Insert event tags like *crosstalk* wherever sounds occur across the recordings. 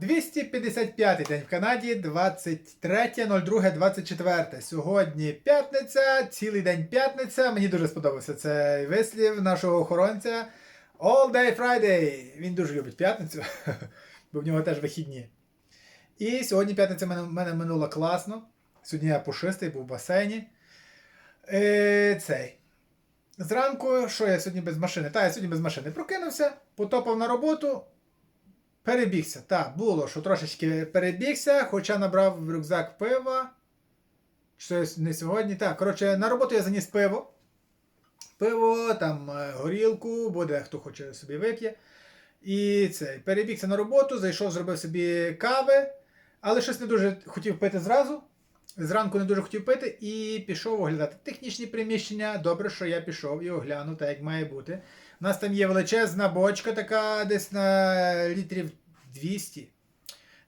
255 день в Канаді, 23.02.24. Сьогодні п'ятниця, цілий день п'ятниця. Мені дуже сподобався цей вислів нашого охоронця. All Day Friday. Він дуже любить п'ятницю, *laughs* бо в нього теж вихідні. І сьогодні п'ятниця в мене, мене минула класно. Сьогодні я пушистий, був в басейні. Е, цей. Зранку, що я сьогодні без машини? Та, я сьогодні без машини прокинувся, потопав на роботу, перебігся. Так, було, що трошечки перебігся, хоча набрав в рюкзак пива. Щось не сьогодні. Так, коротше, на роботу я заніс пиво. Пиво, там е, горілку, буде хто хоче собі вип'є. І цей, перебігся на роботу, зайшов, зробив собі кави, але щось не дуже хотів пити зразу. Зранку не дуже хотів пити і пішов оглядати технічні приміщення. Добре, що я пішов і оглянув, так як має бути. У нас там є величезна бочка, така десь на літрів 200.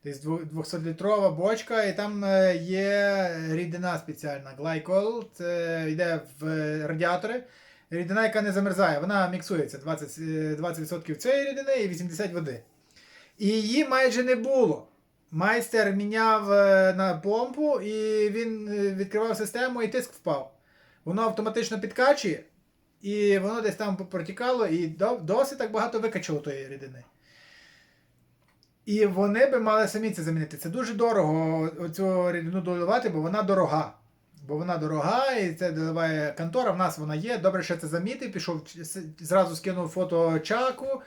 Десь 200-літрова бочка, і там е, є рідина спеціальна. Глайкол. Це йде в радіатори. Рідина, яка не замерзає, вона міксується 20%, е, 20% цієї рідини і 80% води. І її майже не було. Майстер міняв е, на помпу, і він е, відкривав систему, і тиск впав. Воно автоматично підкачує, і воно десь там протікало, і досить так багато викачало тої рідини. І вони би мали самі це замінити. Це дуже дорого цю рідину доливати, бо вона дорога. Бо вона дорога, і це доливає контора. В нас вона є. Добре, що це замітив. Пішов зразу скинув фото чаку.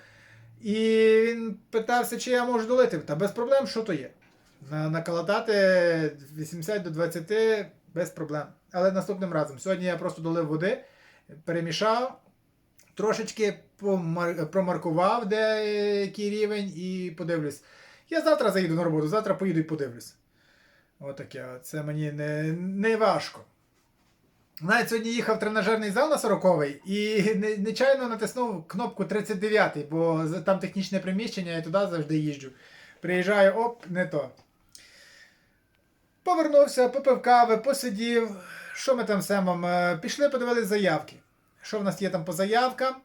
І він питався, чи я можу долити. Та без проблем, що то є. На, наколотати 80 до 20 без проблем. Але наступним разом. Сьогодні я просто долив води, перемішав, трошечки промаркував, де який рівень, і подивлюсь. Я завтра заїду на роботу, завтра поїду і подивлюсь. Отаке. от. Це мені не, не важко. Навіть сьогодні їхав в тренажерний зал на 40-й і не- нечайно натиснув кнопку 39, бо там технічне приміщення, я туди завжди їжджу. Приїжджаю, оп, не то. Повернувся, попив кави, посидів. Що ми там з Семом? Е, Пішли, подивились заявки. Що в нас є там по заявкам?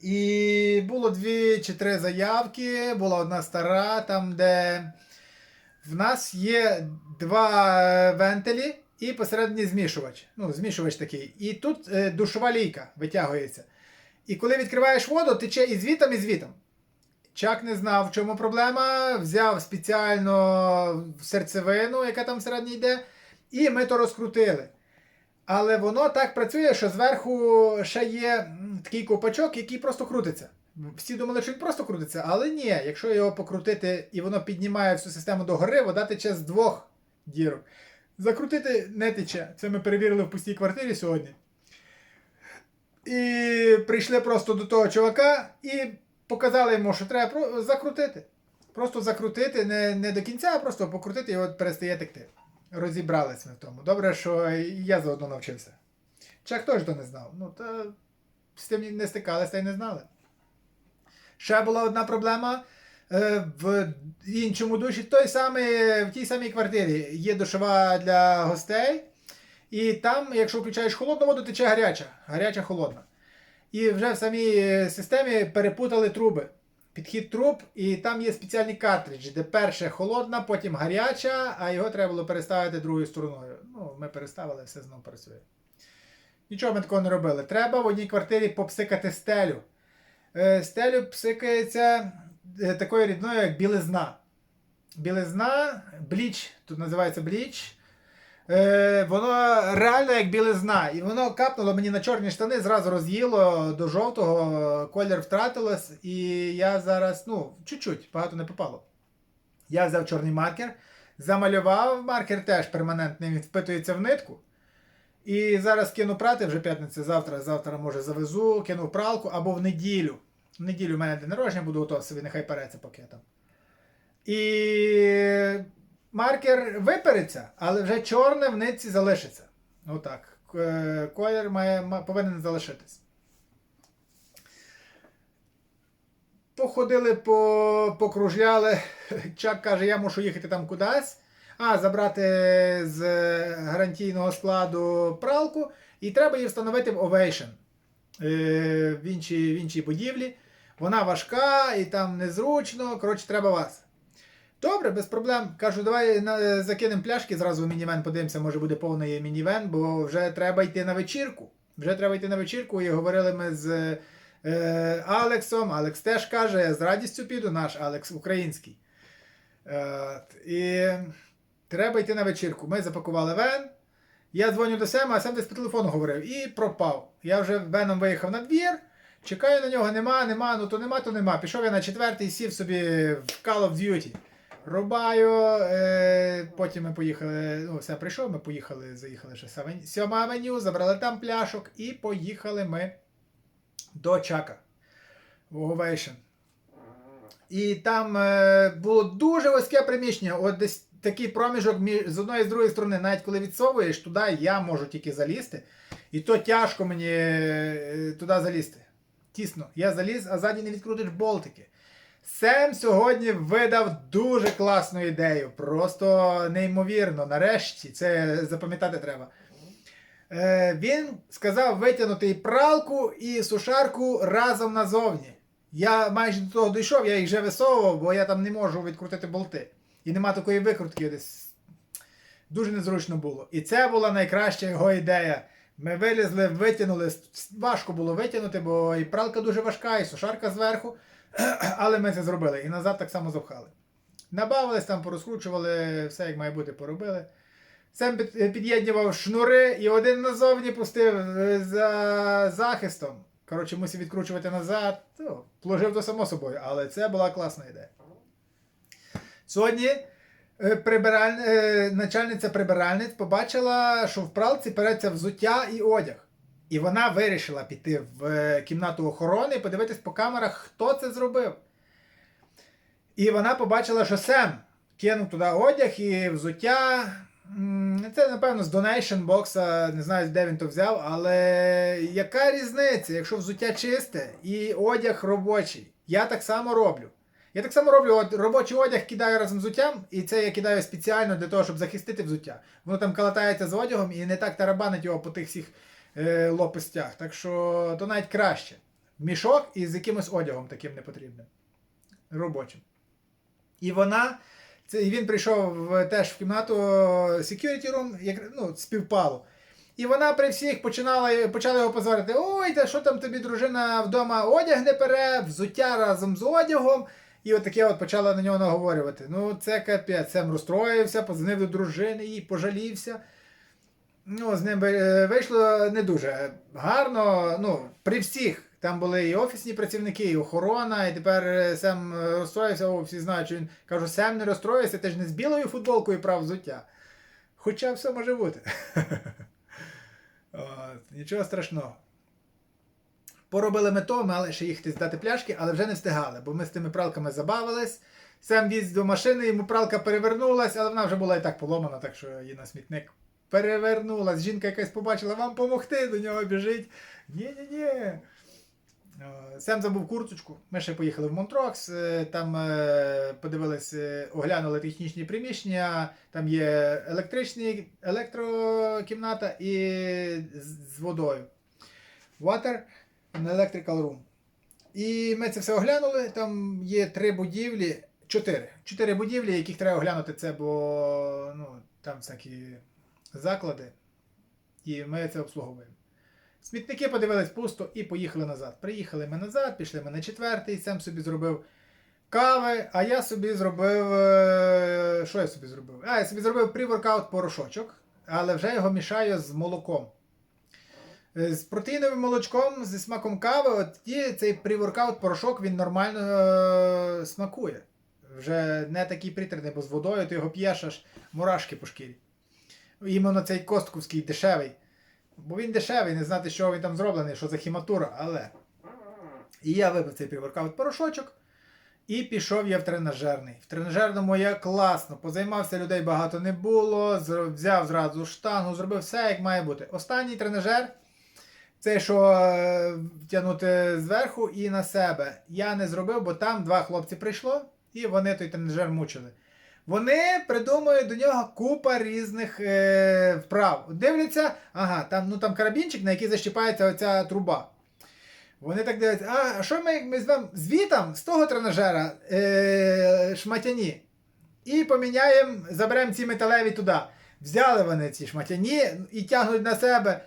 І було дві чи три заявки. Була одна стара, там, де в нас є два е, вентилі і посередині змішувач. Ну, змішувач такий. І тут е, душова лійка витягується. І коли відкриваєш воду, тече і звітом, і звітом. Чак не знав, в чому проблема. Взяв спеціально серцевину, яка там всередині йде, і ми то розкрутили. Але воно так працює, що зверху ще є такий ковпачок, який просто крутиться. Всі думали, що він просто крутиться, але ні, якщо його покрутити і воно піднімає всю систему догори, вода тече з двох дірок. Закрутити не тече. Це ми перевірили в пустій квартирі сьогодні. І прийшли просто до того чувака і показали йому, що треба закрутити. Просто закрутити не, не до кінця, а просто покрутити і от перестає текти. Розібрались ми в тому. Добре, що і я заодно навчився. Чак теж то не знав. Ну, та з тим не стикалися й не знали. Ще була одна проблема. Е, В іншому душі, той самий, в тій самій квартирі є душова для гостей. І там, якщо включаєш холодну воду, тече гаряча. Гаряча холодна. І вже в самій е, системі перепутали труби. Підхід труб, і там є спеціальні картриджі, де перше холодна, потім гаряча, а його треба було переставити другою стороною. Ну, ми переставили, все знову працює. Нічого ми такого не робили. Треба в одній квартирі попсикати стелю. Е, Стелю псикається е, такою рідною, як білизна. Білизна, бліч, тут називається бліч. Е, воно реально як білизна. І воно капнуло мені на чорні штани, зразу роз'їло до жовтого, колір втратилось, і я зараз, ну, чуть-чуть, багато не попало. Я взяв чорний маркер, замалював, маркер теж перманентний, він впитується в нитку. І зараз кину прати вже п'ятниця, завтра, завтра може завезу, кину пралку або в неділю. В неділю в мене день народження буду готовий нехай переться поки я там. І маркер випереться, але вже чорне в нитці залишиться. Отак. К- Колір має, повинен залишитись. Походили, по, покружляли. *laughs* Чак каже, я мушу їхати там кудись. А, забрати з гарантійного складу пралку, і треба її встановити в Ovation е, в іншій, в іншій будівлі. Вона важка і там незручно. Коротше, треба вас. Добре, без проблем. Кажу, давай закинемо пляшки зразу в мінівен, подивимося, може буде повний мінівен, бо вже треба йти на вечірку. Вже треба йти на вечірку. І говорили ми з е, Алексом. Алекс теж каже, я з радістю піду, наш Алекс український. Е, і треба йти на вечірку. Ми запакували вен. Я дзвоню до Сема, а Сем десь по телефону говорив і пропав. Я вже веном виїхав на двір. Чекаю на нього, нема, нема, ну то нема, то нема. Пішов я на четвертий, сів собі в Call of Duty. Рубаю, е, потім ми поїхали, ну, все прийшов, ми поїхали, заїхали ще сьома авеню, забрали там пляшок і поїхали ми до Чака. В Ovation. І там е, було дуже вузьке приміщення. От десь такий проміжок між, з одної і з другої сторони, навіть коли відсовуєш, туди я можу тільки залізти. І то тяжко мені е, туди залізти. Тісно. Я заліз, а ззаді не відкрутиш болтики. Сем сьогодні видав дуже класну ідею. Просто неймовірно. Нарешті це запам'ятати треба. Е, він сказав витягнути і пралку, і сушарку разом назовні. Я майже до того дійшов, я їх вже висовував, бо я там не можу відкрутити болти. І нема такої викрутки десь. Дуже незручно було. І це була найкраща його ідея. Ми вилізли, витягнули. Важко було витягнути, бо і пралка дуже важка, і сушарка зверху. *clears throat* Але ми це зробили. І назад так само запхали. Набавились там, порозкручували, все як має бути, поробили. Сам під- під'єднував шнури і один назовні пустив е, за захистом. Коротше, мусив відкручувати назад. Ну, Вложив то само собою, але це була класна ідея. Сьогодні е, прибираль... е, начальниця прибиральниць побачила, що в пралці переться взуття і одяг. І вона вирішила піти в е, кімнату охорони і подивитись по камерах, хто це зробив. І вона побачила, що Сем кинув туди одяг і взуття. Це, напевно, з Donation бокса, не знаю, де він то взяв, але яка різниця, якщо взуття чисте і одяг робочий? Я так само роблю. Я так само роблю, от робочий одяг кидаю разом з взуттям, і це я кидаю спеціально для того, щоб захистити взуття. Воно там калатається з одягом і не так тарабанить його по тих всіх е, лопастях. Так що то навіть краще. Мішок із якимось одягом таким непотрібним. Робочим. І вона. Це, і він прийшов теж в кімнату security room, як, ну, співпало. І вона при всіх починала, почала його позорити. Ой, та що там тобі дружина вдома одяг не пере, взуття разом з одягом. І от таке от почала на нього наговорювати. Ну, це капець. Сем розстроївся, позвонив до дружини і пожалівся. Ну, з ним е, вийшло не дуже гарно. Ну, при всіх. Там були і офісні працівники, і охорона, і тепер е, Сем е, розстроївся, о, всі знають, що він кажу, Сем не розстроївся, ти ж не з білою футболкою прав взуття. Хоча все може бути. *laughs* Нічого страшного. Поробили ми то, мали ще їхати здати пляшки, але вже не встигали, бо ми з тими пралками забавились. Сам віз до машини, йому пралка перевернулась, але вона вже була і так поломана, так що її на смітник перевернулась. Жінка якась побачила, вам помогти, до нього біжить. Ні-ні-ні. Сем забув курточку. Ми ще поїхали в Монтрокс, е, там е, подивились, е, оглянули технічні приміщення, там є електричний, електрокімната і з водою. Water and Electrical Room. І ми це все оглянули. Там є три будівлі, чотири. Чотири будівлі, яких треба оглянути, це бо ну, там всякі заклади. І ми це обслуговуємо. Смітники подивились пусто і поїхали назад. Приїхали ми назад, пішли ми на четвертий, сам собі зробив кави, а я собі зробив. е, Що я собі зробив? А, я собі зробив pre-workout порошочок, але вже його мішаю з молоком. Е, З протеїновим молочком, зі смаком кави, от тоді цей pre-workout порошок він нормально е, смакує. Вже не такий притерний, бо з водою ти його п'єш аж мурашки по шкірі. Іменно цей костковський дешевий. Бо він дешевий, не знати, що він там зроблений, що за хіматура, але. І я випив цей півворкаут порошочок. І пішов я в тренажерний. В тренажерному я класно, позаймався, людей багато не було, взяв зразу штангу, зробив все, як має бути. Останній тренажер, це що е, тягнути зверху і на себе. Я не зробив, бо там два хлопці прийшло, і вони той тренажер мучили. Вони придумують до нього купа різних е, вправ. Дивляться, ага, там, ну, там карабінчик, на який защіпається оця труба. Вони так дивляться, а що ми, ми звемо звітом з того тренажера е, шматяні. і поміняємо, заберемо ці металеві туди. Взяли вони ці шматяні і тягнуть на себе.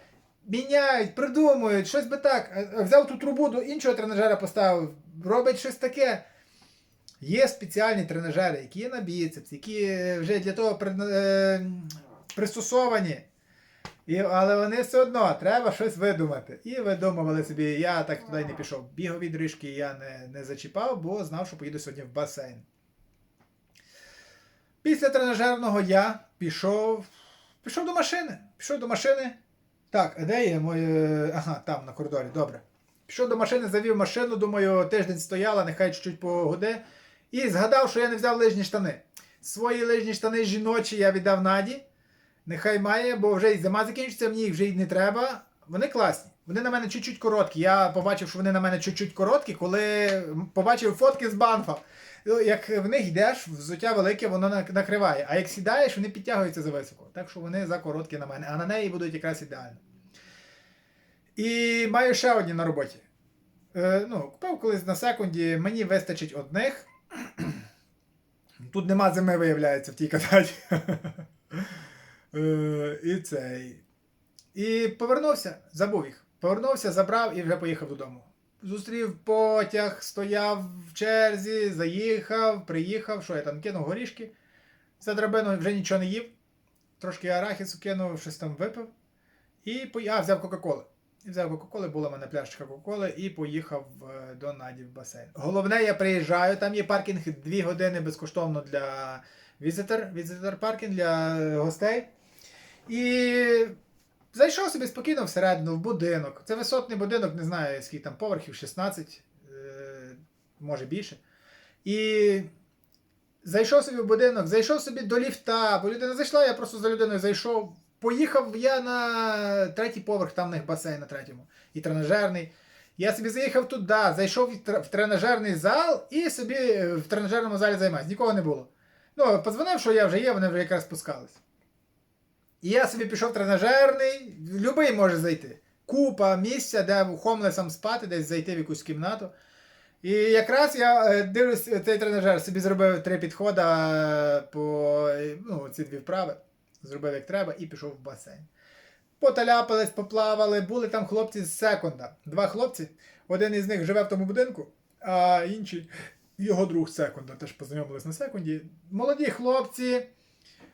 Міняють, придумують, щось би так. Взяв ту трубу до іншого тренажера поставив, робить щось таке. Є спеціальні тренажери, які є на біцепс, які вже для того е, пристосовані. І, але вони все одно треба щось видумати. І видумували собі, я так туди не пішов. Бігові доріжки я не, не зачіпав, бо знав, що поїду сьогодні в басейн. Після тренажерного я пішов. Пішов до машини. Пішов до машини. Так, а де є моє. Ага, там на коридорі, добре. Пішов до машини, завів машину, думаю, тиждень стояла, нехай чуть-чуть погоди. І згадав, що я не взяв лижні штани. Свої лижні штани жіночі я віддав Наді. Нехай має, бо вже і зима закінчиться, мені їх вже й не треба. Вони класні. Вони на мене чуть-чуть короткі. Я побачив, що вони на мене чуть-чуть короткі, коли побачив фотки з банфа. Ну, Як в них йдеш, взуття велике, воно накриває. А як сідаєш, вони підтягуються за високо. Так що вони за короткі на мене, а на неї будуть якраз ідеально. І маю ще одні на роботі. Е, ну, купив колись на секунді, мені вистачить одних. Тут нема зими, виявляється, в тій кататі. Е, І цей. І повернувся, забув їх. Повернувся, забрав і вже поїхав додому. Зустрів потяг, стояв в черзі, заїхав, приїхав, що я там кинув горішки. За драбину вже нічого не їв. Трошки арахісу кинув, щось там випив. І а, взяв Кока-Коли. І взяв Кока-Коли, була в мене пляшечка Кока-Коли, і поїхав е, до Наді в басейн. Головне, я приїжджаю, там є паркінг 2 години безкоштовно для візитор, візитор паркінг для е, гостей. І зайшов собі спокійно всередину, в будинок. Це висотний будинок, не знаю, скільки там поверхів, 16, е, може більше. І зайшов собі в будинок, зайшов собі до ліфта, бо людина зайшла, я просто за людиною зайшов. Поїхав я на третій поверх, там в них басейн на третьому, і тренажерний. Я собі заїхав туди, зайшов в тренажерний зал і собі е, в тренажерному залі займаюся. Нікого не було. Ну, подзвонив, що я вже є, вони вже якраз спускались. І я собі пішов в тренажерний, любий може зайти. Купа місця, де хомлесам спати, десь зайти в якусь кімнату. І якраз я е, дивлюсь цей тренажер, собі зробив три підходи е, по е, ну, ці дві вправи. Зробив як треба і пішов в басейн. Поталяпались, поплавали, були там хлопці з секунда. Два хлопці. Один із них живе в тому будинку, а інший його друг з секунда. Теж познайомились на секунді. Молоді хлопці.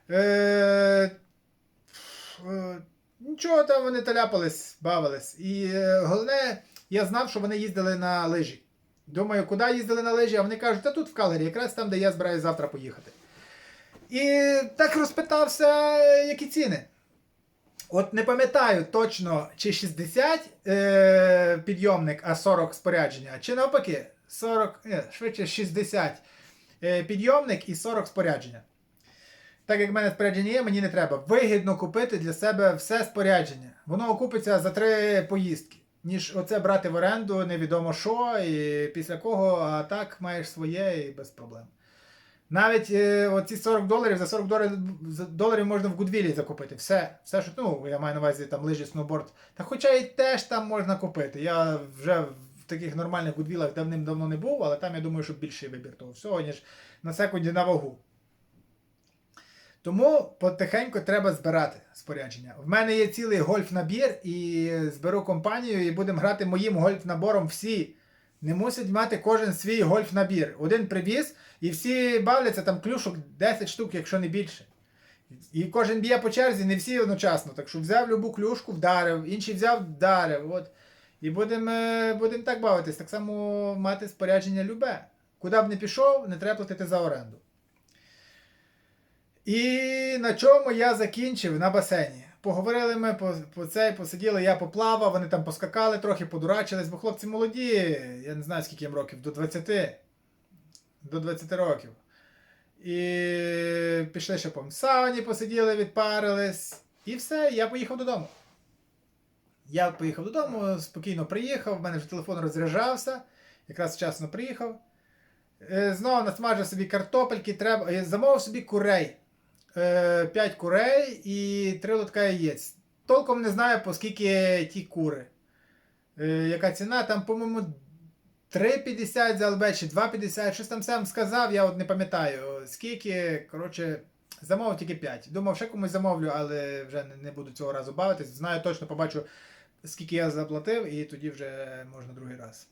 Е, е, нічого там вони таляпались, бавились. І е, головне, я знав, що вони їздили на лижі. Думаю, куди їздили на лижі, а вони кажуть, та тут в Калері, якраз там, де я збираюся завтра поїхати. І так розпитався, які ціни. От не пам'ятаю точно, чи 60 е, підйомник, а 40 спорядження, чи навпаки, 40, е, швидше 60 е, підйомник і 40 спорядження. Так як в мене спорядження є, мені не треба. Вигідно купити для себе все спорядження. Воно окупиться за три поїздки. Ніж оце брати в оренду, невідомо що, і після кого, а так маєш своє і без проблем. Навіть е, оці 40 доларів, за 40 доларів, за- доларів можна в Гудвілі закупити. Все, все, що ну, я маю на увазі там лижі, сноуборд. Та хоча і теж там можна купити. Я вже в таких нормальних Гудвілах давним-давно не був, але там я думаю, що більший вибір того всього, ніж на секунді на вагу. Тому потихеньку треба збирати спорядження. В мене є цілий гольф-набір, і зберу компанію, і будемо грати моїм гольф-набором всі. Не мусить мати кожен свій гольф-набір. Один привіз, і всі бавляться там клюшок 10 штук, якщо не більше. І кожен б'є по черзі, не всі одночасно. Так що взяв любу клюшку, вдарив, інший взяв, вдарив. От. І будемо е, будем так бавитись, так само мати спорядження любе. Куди б не пішов, не треба платити за оренду. І на чому я закінчив на басейні. Поговорили ми по, по цей, посиділи, я поплавав, вони там поскакали, трохи подурачились, бо хлопці молоді, я не знаю скільки їм років, до 20. До 20 років. І пішли ще по сауні, посиділи, відпарились. І все, я поїхав додому. Я поїхав додому, спокійно приїхав, в мене вже телефон розряджався, якраз вчасно приїхав. Е, Знову насмажив собі картопельки, треба. е, Замовив собі курей. 5 курей і 3 лотка яєць. Толком не знаю, по скільки ті кури. Е, Яка ціна? Там, по-моєму, 3,50 за ЛБ чи 2,50, щось там сам сказав, я от не пам'ятаю. Скільки, коротше, замовив тільки 5. Думав, ще комусь замовлю, але вже не буду цього разу бавитись. Знаю точно, побачу, скільки я заплатив, і тоді вже можна другий раз.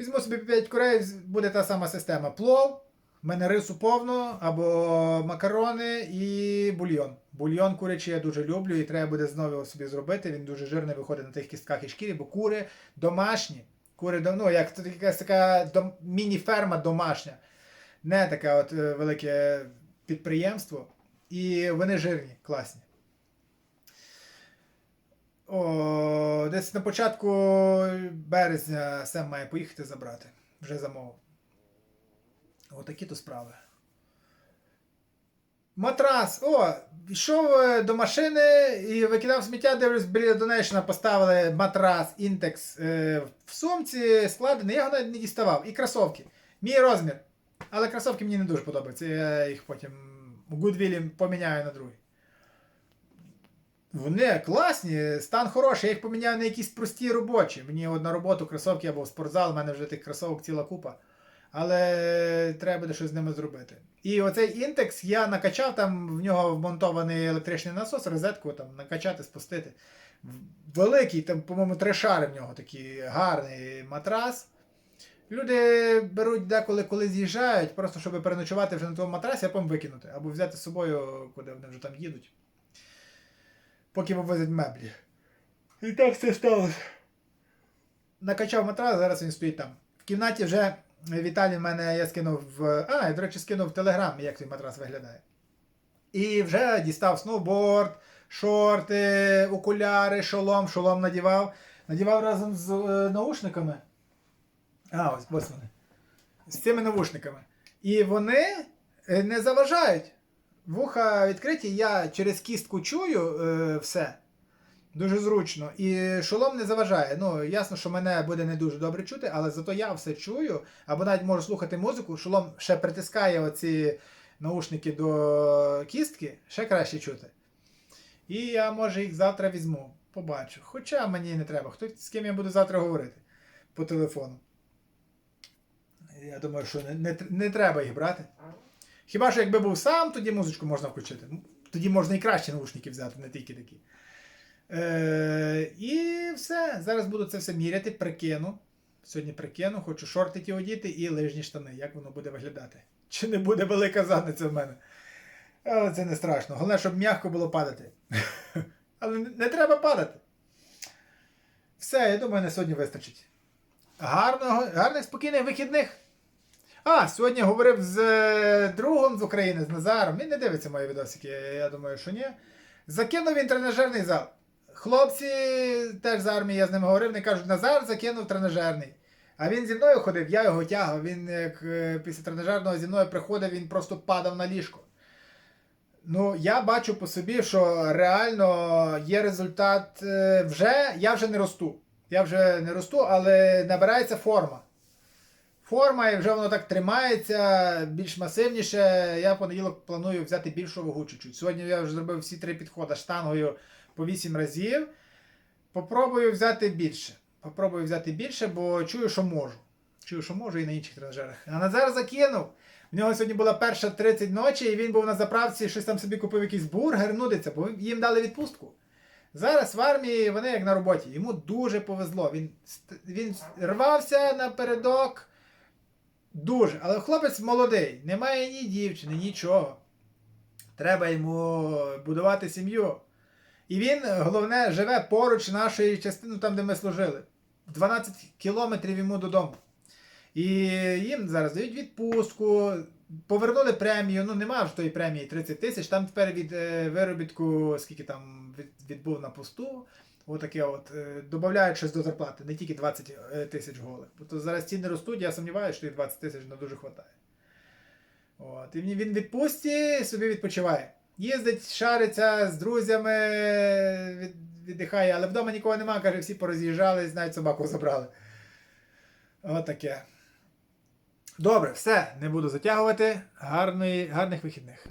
Візьму собі 5 курей, буде та сама система. Плов, в мене рису повно, або макарони і бульйон. Бульйон курячий я дуже люблю, і треба буде знову собі зробити. Він дуже жирний виходить на тих кістках і шкірі, бо кури домашні. Кури ну, як тут якась така дом, міні-ферма домашня. Не таке от е, велике підприємство. І вони жирні, класні. О, десь на початку березня Сем має поїхати забрати. Вже замовив. Отакі то справи. Матрас. О, йшов е, до машини і викидав сміття, дивлюсь, біля Донейшна поставили матрас Інтекс е, в сумці складений, я його навіть не діставав. І кросовки. Мій розмір. Але кросовки мені не дуже подобаються. Я їх потім у Гудвілі поміняю на другий. Вони класні, стан хороший, я їх поміняю на якісь прості робочі. Мені от на роботу кросовки або в спортзал, у мене вже тих кросовок ціла купа. Але треба буде щось з ними зробити. І оцей інтекс я накачав, там в нього вмонтований електричний насос, розетку там накачати, спустити. Великий, там, по-моєму, три шари в нього такий гарний матрас. Люди беруть деколи, коли з'їжджають, просто щоб переночувати вже на тому матрасі, а потім викинути. Або взяти з собою, куди вони вже там їдуть. Поки вивозять меблі. І так все сталося. Накачав матрас, зараз він стоїть там. В кімнаті вже Віталій в мене я скинув в. А, я, до речі, скинув в Телеграм, як цей матрас виглядає. І вже дістав сноуборд, шорти, окуляри, шолом, шолом надівав. Надівав разом з е, наушниками. А, ось, ось вони. З цими навушниками. І вони е, не заважають. Вуха відкриті, я через кістку чую е, все. Дуже зручно. І шолом не заважає. Ну, ясно, що мене буде не дуже добре чути, але зато я все чую, або навіть можу слухати музику. Шолом ще притискає оці наушники до кістки, ще краще чути. І я, може, їх завтра візьму. Побачу. Хоча мені не треба. Хто з ким я буду завтра говорити по телефону. Я думаю, що не, не, не треба їх брати. Хіба що якби був сам, тоді музичку можна включити. Тоді можна і кращі наушники взяти, не тільки такі. Е, і все. Зараз буду це все міряти, прикину. Сьогодні прикину, хочу шортики одіти і лижні штани. Як воно буде виглядати? Чи не буде велика задниця в мене? Але це не страшно. Головне, щоб м'яко було падати. *laughs* Але не- треба падати. Все, я думаю, на сьогодні вистачить. Гарного, гарних спокійних вихідних. А, сьогодні говорив з е, другом з України, з Назаром. Він не дивиться мої відосики, я думаю, що ні. Закинув він тренажерний зал. Хлопці теж з армії, я з ними говорив, вони кажуть, Назар закинув тренажерний. А він зі мною ходив, я його тягав. Він як е, після тренажерного зі мною приходив, він просто падав на ліжко. Ну, я бачу по собі, що реально є результат е, вже. Я вже не росту. Я вже не росту, але набирається форма. Форма і вже воно так тримається більш масивніше. Я в понеділок планую взяти більшу вагу чуть-чуть. Сьогодні я вже зробив всі три підходи штангою по 8 разів. Попробую взяти більше. Попробую взяти більше, бо чую, що можу. Чую, що можу і на інших тренажерах. А Назар закинув. В нього сьогодні була перша 30 ночі, і він був на заправці, щось там собі купив якийсь бургер, нудиться, бо їм дали відпустку. Зараз в армії вони як на роботі. Йому дуже повезло. Він, він рвався напередок. Дуже. Але хлопець молодий, немає ні дівчини, нічого. Треба йому будувати сім'ю. І він, головне, живе поруч нашої частини, там, де ми служили. 12 кілометрів йому додому. І їм зараз дають відпустку, повернули премію. Ну, нема вже тої премії 30 тисяч. Там тепер від е, виробітку, скільки там від, відбув на посту, отаке от, е, додають щось до зарплати, не тільки 20 е, тисяч голих. Бо то зараз ціни ростуть, я сумніваюся, що їх 20 тисяч не дуже вистачає. От. І він відпустці собі відпочиває. Їздить, шариться з друзями, від, віддихає, але вдома нікого нема, каже, всі пороз'їжджались, навіть собаку забрали. Отаке. Добре, все, не буду затягувати. Гарної, гарних вихідних.